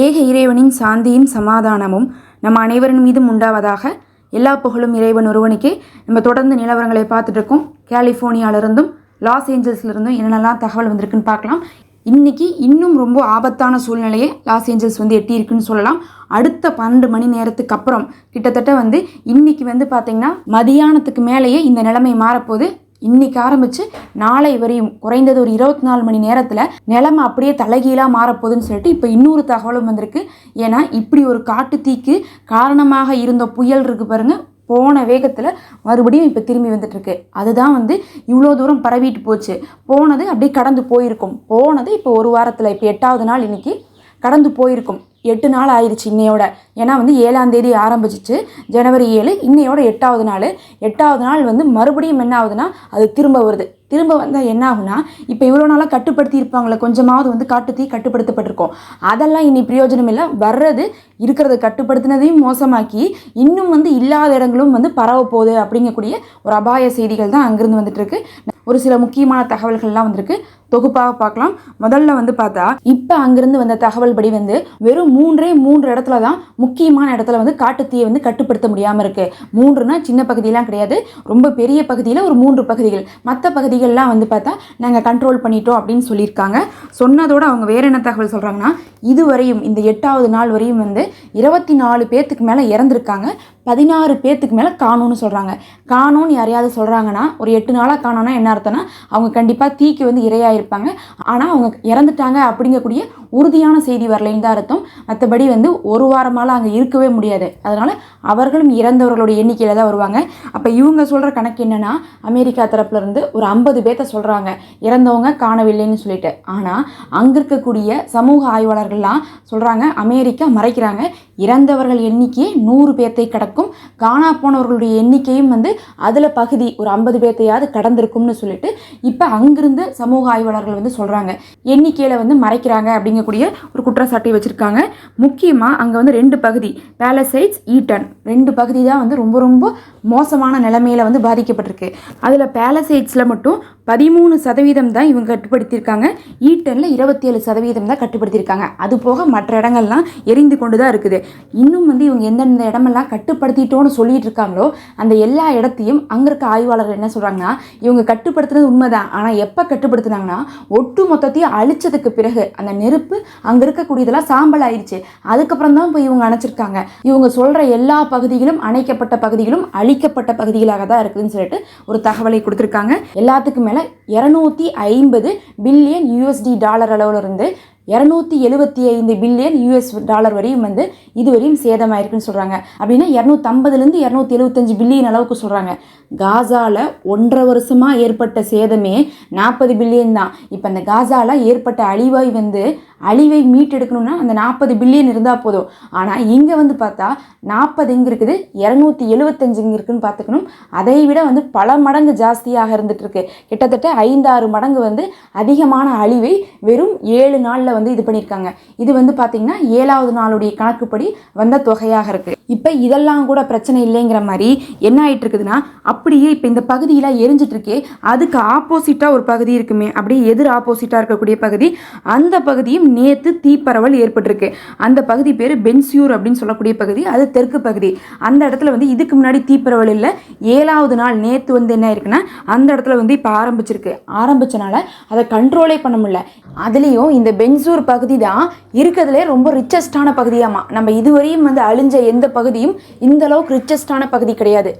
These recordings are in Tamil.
ஏக இறைவனின் சாந்தியும் சமாதானமும் நம்ம அனைவரின் மீதும் உண்டாவதாக எல்லா புகழும் இறைவன் ஒருவனுக்கே. நம்ம தொடர்ந்து நிலவரங்களை பார்த்துட்டு இருக்கோம் கலிஃபோர்னியாவிலிருந்தும் லாஸ் ஏஞ்சல்ஸ்லேருந்தும் என்னென்னலாம் தகவல் வந்திருக்குன்னு பார்க்கலாம். இன்றைக்கி இன்னும் ரொம்ப ஆபத்தான சூழ்நிலையை லாஸ் ஏஞ்சல்ஸ் வந்து எட்டியிருக்குன்னு சொல்லலாம். அடுத்த பன்னெண்டு மணி நேரத்துக்கு அப்புறம் கிட்டத்தட்ட வந்து இன்றைக்கி வந்து பார்த்திங்கன்னா மதியானத்துக்கு மேலேயே இந்த நிலைமை மாறப்போகுது. இன்னைக்கு ஆரம்பித்து நாளை வரையும் குறைந்தது ஒரு இருபத்தி நாலு மணி நேரத்தில் நிலைமை அப்படியே தலைகீழாக மாறப்போகுதுன்னு சொல்லிட்டு இப்போ இன்னொரு தகவலும் வந்திருக்கு. ஏன்னா இப்படி ஒரு காட்டு தீக்கு காரணமாக இருந்த புயல் இருக்குது பாருங்கள் போன வேகத்தில் மறுபடியும் இப்போ திரும்பி வந்துட்டுருக்கு. அதுதான் வந்து இவ்வளோ தூரம் பரவிட்டு போச்சு. போனது அப்படியே கடந்து போயிருக்கும். போனது இப்போ ஒரு வாரத்தில் இப்போ எட்டாவது நாள் இன்றைக்கி கடந்து போயிருக்கும். எட்டு நாள் ஆயிடுச்சு இன்னையோட. ஏன்னா வந்து ஏழாம் தேதி ஆரம்பிச்சிச்சு. ஜனவரி ஏழு இன்னையோட எட்டாவது நாள். எட்டாவது நாள் வந்து மறுபடியும் என்ன ஆகுதுன்னா அது திரும்ப வருது. திரும்ப வந்தால் என்ன ஆகுனா இப்போ இவ்வளோ நாளாக கட்டுப்படுத்தி இருப்பாங்களே கொஞ்சமாவது வந்து காட்டுத்தீ கட்டுப்படுத்தப்பட்டிருக்கோம். அதெல்லாம் இனி பிரயோஜனம் இல்லை. வர்றது இருக்கிறத கட்டுப்படுத்தினதையும் மோசமாக்கி இன்னும் வந்து இல்லாத இடங்களும் வந்து பரவ போகுது அப்படிங்கக்கூடிய ஒரு அபாய செய்திகள் தான் அங்கேருந்து வந்துட்டு இருக்கு. ஒரு சில முக்கியமான தகவல்கள்லாம் வந்திருக்கு. தொகுப்பாக பார்க்கலாம். முதல்ல வந்து பார்த்தா இப்போ அங்கிருந்து வந்த தகவல் படி வந்து வெறும் மூன்றே மூன்று இடத்துல தான் முக்கியமான இடத்துல வந்து காட்டுத்தீயை வந்து கட்டுப்படுத்த முடியாமல் இருக்கு. மூன்றுனா சின்ன பகுதியெலாம் கிடையாது. ரொம்ப பெரிய பகுதியில் ஒரு மூன்று பகுதிகள். மற்ற பகுதிகள்லாம் வந்து பார்த்தா நாங்கள் கண்ட்ரோல் பண்ணிட்டோம் அப்படின்னு சொல்லியிருக்காங்க. சொன்னதோடு அவங்க வேறு என்ன தகவல் சொல்கிறாங்கன்னா இதுவரையும் இந்த எட்டாவது நாள் வரையும் வந்து இருபத்தி நாலு பேர்த்துக்கு மேலே இறந்துருக்காங்க. பதினாறு பேர்த்துக்கு மேலே காணும்னு சொல்கிறாங்க காணும்னு யாரையாவது சொல்கிறாங்கன்னா ஒரு எட்டு நாளாக காணோன்னா என்ன அர்த்தம்னா அவங்க கண்டிப்பாக தீக்கு வந்து இரையாயிருப்பாங்க ஆனால் அவங்க இறந்துட்டாங்க அப்படிங்கக்கூடிய உறுதியான செய்தி வரலைன்னு தான் அர்த்தம். மற்றபடி வந்து ஒரு வாரமால அங்கே இருக்கவே முடியாது. அதனால் அவர்களும் இறந்தவர்களுடைய எண்ணிக்கையில் தான் வருவாங்க. அப்போ இவங்க சொல்கிற கணக்கு என்னென்னா அமெரிக்கா தரப்புலேருந்து ஒரு ஐம்பது பேர்த்த சொல்கிறாங்க இறந்தவங்க காணவில்லைன்னு சொல்லிட்டு. ஆனால் அங்கே இருக்கக்கூடிய சமூக ஆய்வாளர்கள்லாம் சொல்கிறாங்க அமெரிக்கா மறைக்கிறாங்க. இறந்தவர்கள் எண்ணிக்கையே நூறு பேர்த்தை கடக்கும். காணா போனவர்களுடைய எண்ணிக்கையும் வந்து அதில் பகுதி ஒரு ஐம்பது பேர்த்தையாவது கடந்திருக்கும்னு சொல்லிட்டு இப்போ அங்கிருந்து சமூக ஆய்வாளர்கள் வந்து சொல்கிறாங்க எண்ணிக்கையில் வந்து மறைக்கிறாங்க அப்படிங்கக்கூடிய ஒரு குற்றச்சாட்டை வச்சுருக்காங்க. முக்கியமாக அங்கே வந்து ரெண்டு பகுதி பேலசைட்ஸ் ஈட்டன் ரெண்டு பகுதி தான் வந்து ரொம்ப ரொம்ப மோசமான நிலைமையில் வந்து பாதிக்கப்பட்டிருக்கு. அதில் பேலசைட்ஸில் மட்டும் பதிமூணு சதவீதம் தான் இவங்க கட்டுப்படுத்தியிருக்காங்க. ஈட்டனில் இருபத்தி ஏழு சதவீதம் தான் கட்டுப்படுத்தியிருக்காங்க. அது போக மற்ற இடங்கள்லாம் எரிந்து கொண்டு தான் இருக்குது. இன்னும் வந்து இவங்க எந்தெந்த இடமெல்லாம் கட்டுப்படுத்திட்டோன்னு சொல்லிட்டு இருக்காங்களோ அந்த எல்லா இடத்தையும் அங்கே இருக்க ஆய்வாளர்கள் என்ன சொல்கிறாங்கன்னா இவங்க கட்டுப்படுத்துனது உண்மைதான். ஆனால் எப்போ கட்டுப்படுத்துனாங்கன்னா ஒட்டு மொத்தத்தையும் அழிச்சதுக்கு பிறகு அந்த நெருப்பு அங்கே இருக்கக்கூடியதெல்லாம் சாம்பல் ஆயிடுச்சு. அதுக்கப்புறம் தான் போய் இவங்க அணைச்சிருக்காங்க. இவங்க சொல்கிற எல்லா பகுதிகளும் அணைக்கப்பட்ட பகுதிகளும் அழிக்கப்பட்ட பகுதிகளாக தான் இருக்குதுன்னு சொல்லிட்டு ஒரு தகவலை கொடுத்துருக்காங்க. எல்லாத்துக்கும் மேலே இரநூத்தி ஐம்பது பில்லியன் யூஎஸ்டி டாலர் அளவில் இருந்து இரநூத்தி எழுபத்தி ஐந்து பில்லியன் யூஎஸ் டாலர் வரையும் வந்து இதுவரையும் சேதமாயிருக்குன்னு சொல்கிறாங்க அப்படின்னா இரநூத்தம்பதுலேருந்து இரநூத்தி எழுபத்தஞ்சு பில்லியன் அளவுக்கு சொல்கிறாங்க காசாவில் ஒன்றரை வருஷமாக ஏற்பட்ட சேதமே நாற்பது பில்லியன் தான். இப்போ அந்த காசாவில் ஏற்பட்ட அழிவாய் வந்து அழிவை மீட்டெடுக்கணும்னா அந்த நாற்பது பில்லியன் இருந்தால் போதும். ஆனால் இங்கே வந்து பார்த்தா நாற்பது எங்கே இருக்குது இரநூத்தி எழுபத்தஞ்சு இங்கே இருக்குதுன்னு பார்த்துக்கணும். அதை விட வந்து பல மடங்கு ஜாஸ்தியாக இருந்துகிட்ருக்கு கிட்டத்தட்ட ஐந்தாறு மடங்கு வந்து அதிகமான அழிவை வெறும் ஏழு நாளில் வந்து இது பண்ணியிருக்காங்க. இது வந்து பார்த்திங்கன்னா ஏழாவது நாளுடைய கணக்குப்படி வந்த தொகையாக இருக்குது இப்போ இதெல்லாம் கூட பிரச்சனை இல்லைங்கிற மாதிரி என்ன ஆகிட்டு இருக்குதுன்னா அப்படியே இப்போ இந்த பகுதியில் எரிஞ்சிட்ருக்கே அதுக்கு ஆப்போசிட்டாக ஒரு பகுதி இருக்குமே அப்படியே எதிர் ஆப்போசிட்டாக இருக்கக்கூடிய பகுதி அந்த பகுதியும் நேற்று தீப்பரவல் ஏற்பட்டிருக்கு. அந்த பகுதி பேர் பென்சியூர் அப்படின்னு சொல்லக்கூடிய பகுதி அது தெற்கு பகுதி. அந்த இடத்துல வந்து இதுக்கு முன்னாடி தீப்பரவல் இல்லை ஏழாவது நாள் நேற்று வந்து என்ன இருக்குன்னா அந்த இடத்துல வந்து இப்போ ஆரம்பிச்சிருக்கு. ஆரம்பிச்சனால அதை கண்ட்ரோலே பண்ண முடியல. அதுலேயும் இந்த பென்சூர் பகுதி தான் இருக்கிறதுலே ரொம்ப ரிச்சஸ்டான பகுதியாமா. நம்ம இதுவரையும் வந்து அழிஞ்ச எந்த பகுதி பகுதியும் இந்த அளவுக்கு ரிச்சஸ்டான பகுதி கிடையாது.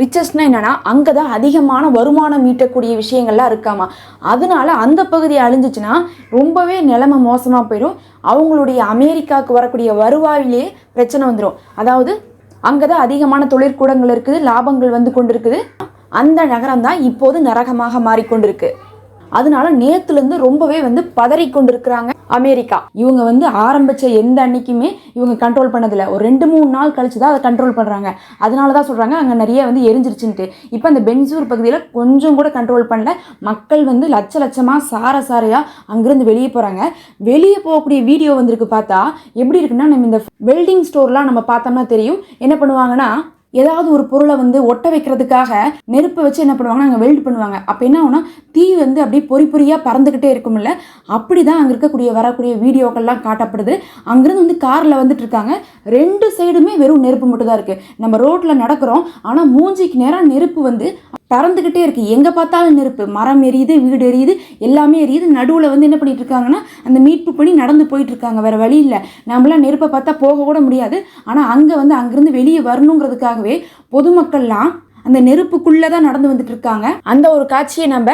ரிச்சஸ்ட்னா என்னன்னா அங்கே தான் அதிகமான வருமானம் ஈட்டக்கூடிய விஷயங்கள்லாம் இருக்காமா. அதனால அந்த பகுதி அழிஞ்சிச்சுன்னா ரொம்பவே நிலைமை மோசமாக போயிடும் அவங்களுடைய அமெரிக்காவுக்கு வரக்கூடிய வருவாயிலே பிரச்சனை வந்துடும் அதாவது அங்கே தான் அதிகமான தொழிற்கூடங்கள் இருக்குது லாபங்கள் வந்து கொண்டு இருக்குது அந்த நகரம் தான் இப்போது நரகமாக மாறிக்கொண்டிருக்கு. அதனால நேத்துலேருந்து ரொம்பவே வந்து பதறி கொண்டிருக்கிறாங்க அமெரிக்கா. இவங்க வந்து ஆரம்பிச்ச எந்த அன்னைக்குமே இவங்க கண்ட்ரோல் பண்ணதில்ல. ஒரு ரெண்டு மூணு நாள் கழிச்சு தான் அதை கண்ட்ரோல் பண்ணுறாங்க அதனால தான் சொல்கிறாங்க அங்கே நிறைய வந்து எரிஞ்சிருச்சுன்ட்டு. இப்போ அந்த பென்சூர் பகுதியில் கொஞ்சம் கூட கண்ட்ரோல் பண்ணல. மக்கள் வந்து லட்ச லட்சமாக சார சாரையாக அங்கேருந்து வெளியே போகிறாங்க வெளியே போகக்கூடிய வீடியோ வந்திருக்கு பார்த்தா எப்படி இருக்குன்னா நம்ம இந்த வெல்டிங் ஸ்டோர்லாம் நம்ம பார்த்தோம்னா தெரியும். என்ன பண்ணுவாங்கன்னா ஏதாவது ஒரு பொருளை வந்து ஒட்ட வைக்கிறதுக்காக நெருப்பை வச்சு என்ன பண்ணுவாங்கன்னா அங்கே வெல்ட் பண்ணுவாங்க. அப்போ என்ன ஆகுனா தீ வந்து அப்படியே பொறி பொறியாக பறந்துக்கிட்டே இருக்கும்ல அப்படி தான் அங்கே இருக்கக்கூடிய வரக்கூடிய வீடியோக்கள்லாம் காட்டப்படுது. அங்கேருந்து வந்து காரில் வந்துட்டு இருக்காங்க. ரெண்டு சைடுமே வெறும் நெருப்பு மட்டும் தான் இருக்குது நம்ம ரோட்டில் நடக்கிறோம் ஆனால் மூஞ்சிக்கு நேரம் நெருப்பு வந்து பறந்துக்கிட்டே இருக்குது எங்கே பார்த்தாலும் நெருப்பு மரம் எரியுது வீடு எரியுது எல்லாமே எரியுது. நடுவில் வந்து என்ன பண்ணிட்டு இருக்காங்கன்னா அந்த மீட்பு பண்ணி நடந்து போயிட்டு இருக்காங்க. வேறு வழி இல்லை. நம்மளாம் நெருப்பை பார்த்தா போக கூட முடியாது. ஆனால் அங்கே வந்து அங்கேருந்து வெளியே வரணுங்கிறதுக்காகவே பொதுமக்கள்லாம் அந்த நெருப்புக்குள்ளே தான் நடந்து வந்துட்டு இருக்காங்க. அந்த ஒரு காட்சியை நம்ம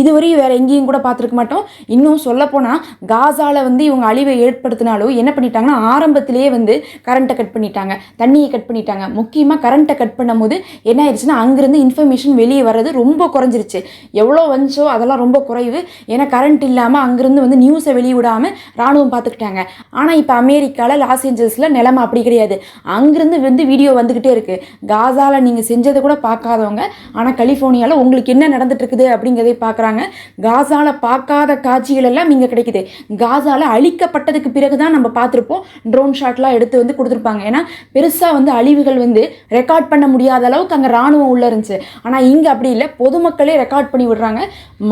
இதுவரையும் வேறு எங்கேயும் கூட பார்த்துருக்க மாட்டோம். இன்னும் சொல்லப்போனால் காசாவில் வந்து இவங்க அழிவை ஏற்படுத்தினாலும் என்ன பண்ணிட்டாங்கன்னா ஆரம்பத்திலேயே வந்து கரண்ட்டை கட் பண்ணிட்டாங்க. தண்ணியை கட் பண்ணிட்டாங்க. முக்கியமாக கரண்ட்டை கட் பண்ணும்போது என்ன ஆயிடுச்சுன்னா அங்கேருந்து இன்ஃபர்மேஷன் வெளியே வர்றது ரொம்ப குறைஞ்சிருச்சு. எவ்வளோ வந்துச்சோ அதெல்லாம் ரொம்ப குறைவு. ஏன்னா கரண்ட் இல்லாமல் அங்கேருந்து வந்து நியூஸை வெளியிடாமல் ராணுவம் பார்த்துக்கிட்டாங்க. ஆனால் இப்போ அமெரிக்காவில் லாஸ் ஏஞ்சல்ஸில் நிலைமை அப்படி கிடையாது. அங்கேருந்து வந்து வீடியோ வந்துக்கிட்டே இருக்குது காசாவில் நீங்கள் செஞ்சதை கூட பார்க்காதவங்க. ஆனால் கலிஃபோர்னியாவில் உங்களுக்கு என்ன நடந்துட்டு இருக்குது அப்படிங்கிறதை பார்க்குறாங்க. காசால பார்க்காத காட்சிகள் எல்லாம் இங்கே கிடைக்குது. காசாவில் அழிக்கப்பட்டதுக்கு பிறகு தான் நம்ம பார்த்துருப்போம். ட்ரோன் ஷாட்லாம் எடுத்து வந்து கொடுத்துருப்பாங்க. ஏன்னா பெருசாக வந்து அழிவுகள் வந்து ரெக்கார்ட் பண்ண முடியாத அளவுக்கு அங்கே ராணுவம் உள்ளே இருந்துச்சு. ஆனால் இங்கே அப்படி இல்லை. பொதுமக்களே ரெக்கார்ட் பண்ணி விடுறாங்க.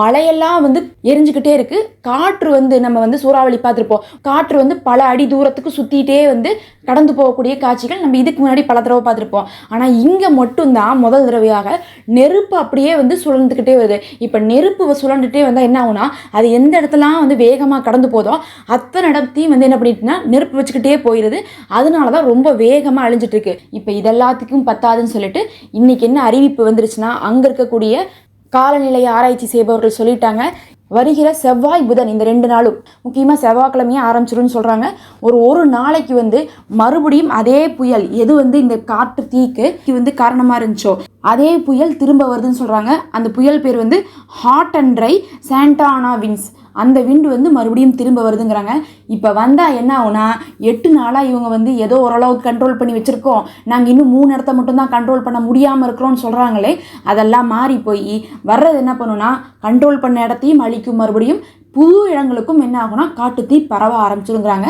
மழையெல்லாம் வந்து எரிஞ்சுக்கிட்டே இருக்குது காற்று வந்து நம்ம வந்து சூறாவளி பார்த்துருப்போம். காற்று வந்து பல அடி தூரத்துக்கு சுற்றிட்டே வந்து கடந்து போகக்கூடிய காட்சிகள் நம்ம இதுக்கு முன்னாடி பல தடவை பார்த்துருப்போம். ஆனால் இங்கே மட்டும்தான் முதல் தடவையாக நெருப்பு அப்படியே வந்து சுழந்துக்கிட்டே வருது. இப்போ நெருப்பு சுழண்டுட்டே வந்தால் என்ன ஆகுனா அது எந்த இடத்துலாம் வந்து வேகமாக கடந்து போதோ அத்தனை இடத்தையும் வந்து என்ன பண்ணிட்டுனா நெருப்பு வச்சுக்கிட்டே போயிடுது அதனால தான் ரொம்ப வேகமாக அழிஞ்சிட்டு இருக்கு இப்போ இதெல்லாத்துக்கும் பத்தாதுன்னு சொல்லிட்டு இன்னைக்கு என்ன அறிவிப்பு வந்துருச்சுன்னா அங்கே இருக்கக்கூடிய காலநிலை ஆராய்ச்சி செய்பவர்கள் சொல்லிட்டாங்க. வருகிற செவ்வாய் புதன் இந்த ரெண்டு நாளும். முக்கியமாக செவ்வாய்க்கிழமையே ஆரம்பிச்சிரும்னு சொல்கிறாங்க ஒரு ஒரு நாளைக்கு வந்து மறுபடியும் அதே புயல் எது வந்து இந்த காற்று தீக்கு இது வந்து காரணமாக இருந்துச்சோ அதே புயல் திரும்ப வருதுன்னு சொல்கிறாங்க அந்த புயல் பேர் வந்து hot and dry Santa Ana winds அந்த விண்டு வந்து மறுபடியும் திரும்ப வருதுங்கிறாங்க. இப்போ வந்தால் என்ன ஆகுனா எட்டு நாளாக இவங்க வந்து ஏதோ ஓரளவுக்கு கண்ட்ரோல் பண்ணி வச்சுருக்கோம். நாங்கள் இன்னும் மூணு இடத்த மட்டும்தான் கண்ட்ரோல் பண்ண முடியாமல் இருக்கிறோம்னு சொல்கிறாங்களே அதெல்லாம் மாறி போய் வர்றது என்ன பண்ணுன்னா கண்ட்ரோல் பண்ண இடத்தையும் அழிக்கும் மறுபடியும் புது இடங்களுக்கும் என்ன ஆகும்னா காட்டுத்தீ பரவ ஆரம்பிச்சிருங்கிறாங்க.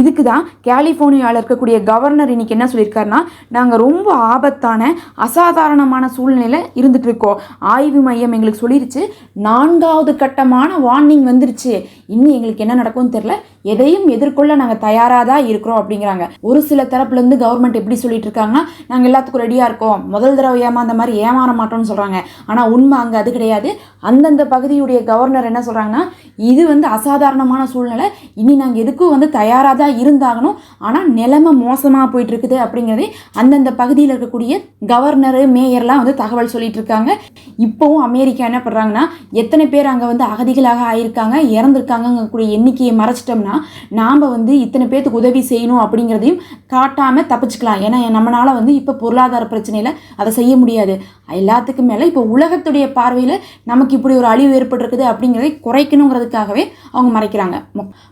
இதுக்கு தான் கலிஃபோர்னியாவில் இருக்கக்கூடிய கவர்னர் இன்னைக்கு என்ன சொல்லியிருக்காருன்னா நாங்கள் ரொம்ப ஆபத்தான அசாதாரணமான சூழ்நிலையில் இருந்துட்டு இருக்கோம். ஆய்வு மையம் எங்களுக்கு சொல்லிருச்சு நான்காவது கட்டமான வார்னிங் வந்துருச்சு. இன்னும் எங்களுக்கு என்ன நடக்கும்னு தெரில எதையும் எதிர்கொள்ள நாங்கள் தயாராக தான் இருக்கிறோம் அப்படிங்கிறாங்க. ஒரு சில தரப்புலேருந்து கவர்மெண்ட் எப்படி சொல்லிட்டு இருக்காங்கன்னா நாங்கள் எல்லாத்துக்கும் ரெடியாக இருக்கோம். முதல் தடவை ஏமாந்த மாதிரி ஏமாற மாட்டோம்னு சொல்கிறாங்க ஆனால் உண்மை அங்கே அது கிடையாது. அந்தந்த பகுதியுடைய கவர்னர் என்ன சொல்கிறாங்கன்னா இது வந்து அசாதாரணமான சூழ்நிலை. இனி நாங்கள் எதுக்கும் வந்து தயாராக தான் இருந்தாகணும். ஆனால் நிலைமை மோசமாக போயிட்டுருக்குது அப்படிங்கிறதே அந்தந்த பகுதியில் இருக்கக்கூடிய கவர்னரு மேயர்லாம் வந்து தகவல் சொல்லிட்டு இருக்காங்க இப்போவும் அமெரிக்கா என்ன பண்ணுறாங்கன்னா எத்தனை பேர் அங்கே வந்து அகதிகளாக ஆயிருக்காங்க இறந்துருக்காங்கக்கூடிய எண்ணிக்கையை மறைச்சிட்டோம்னா நாம் வந்து இத்தனை பேர்த்துக்கு உதவி செய்யணும் அப்படிங்கிறதையும் காட்டாமல் தப்பிச்சுக்கலாம். ஏன்னா நம்மளால் வந்து இப்போ பொருளாதார பிரச்சனையில் அதை செய்ய முடியாது. எல்லாத்துக்கும் மேலே இப்போ உலகத்துடைய பார்வையில் நமக்கு இப்படி ஒரு அழிவு ஏற்பட்டிருக்குது அப்படிங்கிறதை குறைக்கணுங்கிறதுக்காகவே அவங்க மறைக்கிறாங்க.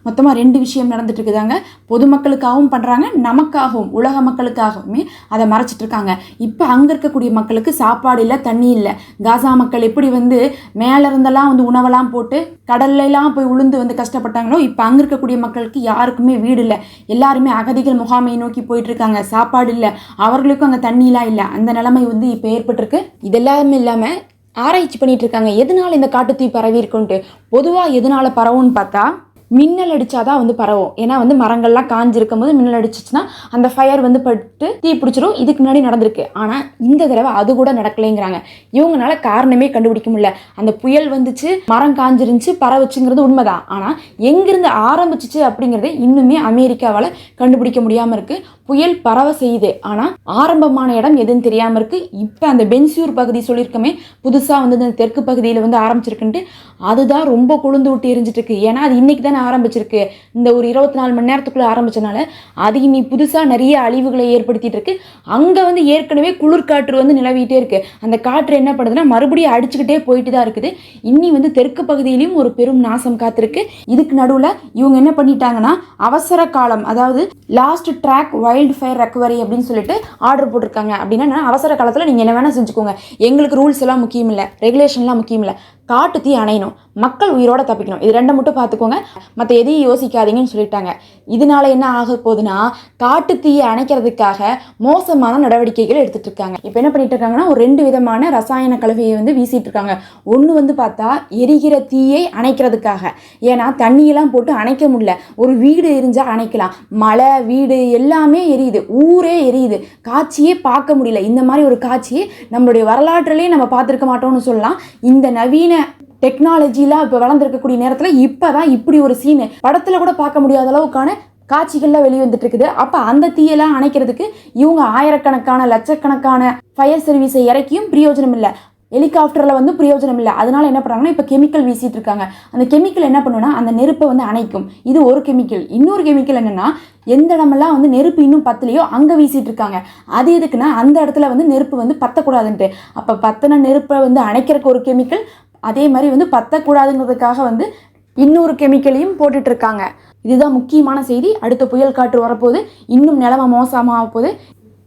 மொத்தமாக ரெண்டு விஷயம் நடந்துட்டு இருக்குதாங்க பொதுமக்களுக்காகவும் பண்ணுறாங்க நமக்காகவும் உலக மக்களுக்காகவுமே அதை மறைச்சிட்டு இருக்காங்க இப்போ அங்கே இருக்கக்கூடிய மக்களுக்கு சாப்பாடு இல்லை தண்ணி இல்லை. காசா மக்கள் எப்படி வந்து மேலே இருந்தெல்லாம் வந்து உணவெல்லாம் போட்டு கடல்ல போய் உளுந்து வந்து கஷ்டப்பட்டாங்களோ இப்போ அங்கே இருக்கக்கூடிய மக்களுக்கு யாருக்குமே வீடு இல்லை. எல்லாருமே அகதிகள் முகாமை நோக்கி போயிட்டு இருக்காங்க சாப்பாடு இல்லை. அவர்களுக்கும் அங்கே தண்ணிலாம் இல்லை. அந்த நிலைமை வந்து இப்போ ஏற்பட்டிருக்கு. இதெல்லாமே இல்லாமல் ஆராய்ச்சி பண்ணிட்டு இருக்காங்க எதனால இந்த காட்டுத்தீ பரவி இருக்குன்ட்டு பொதுவாக எதனால பரவும்னு பார்த்தா மின்னல் அடிச்சாதான் வந்து பரவும். ஏன்னா வந்து மரங்கள்லாம் காஞ்சிருக்கும் போது மின்னல் அடிச்சிச்சுன்னா அந்த ஃபயர் வந்து பட்டு தீ பிடிச்சிரும். இதுக்கு முன்னாடி நடந்திருக்கு. ஆனால் இந்த தடவை அது கூட நடக்கலைங்கிறாங்க. இவங்கனால காரணமே கண்டுபிடிக்க முடியல. அந்த புயல் வந்துச்சு மரம் காஞ்சிருந்துச்சு பரவுச்சுங்கிறது உண்மைதான். ஆனால் எங்கிருந்து ஆரம்பிச்சிச்சு அப்படிங்கிறத இன்னுமே அமெரிக்காவால் கண்டுபிடிக்க முடியாமல் இருக்கு. புயல் பரவ செய்யுது. ஆனால் ஆரம்பமான இடம் எதுன்னு தெரியாமல் இருக்கு. இப்போ அந்த பென்சியூர் பகுதி சொல்லியிருக்கமே புதுசாக வந்து தெற்கு பகுதியில் வந்து ஆரம்பிச்சிருக்குன்ட்டு அதுதான் ரொம்ப கொழுந்து விட்டு எரிஞ்சிட்டு இருக்கு. ஏன்னா அது இன்னைக்கு தான் ஆரம்பிச்சிருக்கு? இந்த ஒரு இருபத்தி நாலு மணி நேரத்துக்குள்ள ஆரம்பிச்சனால அது இனி புதுசாக நிறைய அழிவுகளை ஏற்படுத்திட்டு இருக்கு. அங்கே வந்து ஏற்கனவே குளிர்காற்று வந்து நிலவிட்டே இருக்கு. அந்த காற்று என்ன பண்ணுதுன்னா மறுபடியும் அடிச்சுக்கிட்டே போயிட்டு தான் இருக்குது. இன்னி வந்து தெற்கு பகுதியிலையும் ஒரு பெரும் நாசம் காத்திருக்கு. இதுக்கு நடுவில் இவங்க என்ன பண்ணிட்டாங்கன்னா அவசர காலம் அதாவது last track wild fire recovery அப்படின்னு சொல்லிட்டு ஆர்டர் போட்டிருக்காங்க. அப்படின்னா அவசர காலத்தில் நீங்கள் என்ன வேணால் செஞ்சுக்கோங்க. எங்களுக்கு ரூல்ஸ் எல்லாம் முக்கியம் இல்லை ரெகுலேஷன்லாம் முக்கியம் இல்லை காட்டு தீ அணையணும். மக்கள் உயிரோட தப்பிக்கணும். இது ரெண்டை மட்டும் பார்த்துக்கோங்க. மற்ற எதையும் யோசிக்காதீங்கன்னு சொல்லிட்டாங்க. இதனால என்ன ஆக போகுதுன்னா காட்டு தீயை அணைக்கிறதுக்காக மோசமான நடவடிக்கைகள் எடுத்துட்டு இருக்காங்க. இப்போ என்ன பண்ணிட்டு இருக்காங்கன்னா ஒரு ரெண்டு விதமான ரசாயன கலவையை வந்து வீசிட்டு இருக்காங்க. ஒன்று வந்து பார்த்தா எரிகிற தீயை அணைக்கிறதுக்காக. ஏன்னா தண்ணியெல்லாம் போட்டு அணைக்க முடியல. ஒரு வீடு எரிஞ்சால் அணைக்கலாம். மலை வீடு எல்லாமே எரியுது. ஊரே எரியுது. காட்சியே பார்க்க முடியல. இந்த மாதிரி ஒரு காட்சியை நம்மளுடைய வரலாற்றிலே நம்ம பார்த்துருக்க மாட்டோம்னு சொல்லலாம். இந்த நவீன டெக்னாலஜிலாம் இப்போ வளர்ந்துருக்கக்கூடிய நேரத்தில் இப்போ தான் இப்படி ஒரு சீனு படத்தில் கூட பார்க்க முடியாத அளவுக்கான காட்சிகள்லாம் வெளிவந்துட்டு இருக்குது அப்போ அந்த தீயெல்லாம் அணைக்கிறதுக்கு இவங்க ஆயிரக்கணக்கான லட்சக்கணக்கான ஃபயர் சர்வீஸை இறக்கியும் பிரயோஜனம் இல்லை. ஹெலிகாப்டரில் வந்து பிரயோஜனம் இல்லை. அதனால என்ன பண்ணுறாங்கன்னா இப்போ கெமிக்கல் வீசிட்டு இருக்காங்க. அந்த கெமிக்கல் என்ன பண்ணுன்னா அந்த நெருப்பை வந்து அணைக்கும். இது ஒரு கெமிக்கல் இன்னொரு கெமிக்கல் என்னென்னா எந்த இடமெல்லாம் வந்து நெருப்பு இன்னும் பத்தலையோ அங்கே வீசிட்டு இருக்காங்க. அது எதுக்குன்னா அந்த இடத்துல வந்து நெருப்பு வந்து பத்தக்கூடாதுன்ட்டு. அப்போ பத்தின நெருப்பை வந்து அணைக்கிறக்கு ஒரு கெமிக்கல் அதே மாதிரி வந்து பத்தக்கூடாதுங்கிறதுக்காக வந்து இன்னொரு கெமிக்கலையும் போட்டுட்டு இருக்காங்க இதுதான் முக்கியமான செய்தி. அடுத்த புயல் காற்று வரப்போது இன்னும் நிலமை மோசமாக போகுது.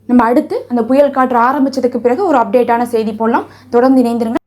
நம்ம அடுத்து அந்த புயல் காற்று ஆரம்பிச்சதுக்கு பிறகு ஒரு அப்டேட்டான செய்தி போடலாம். தொடர்ந்து இணைந்திருங்க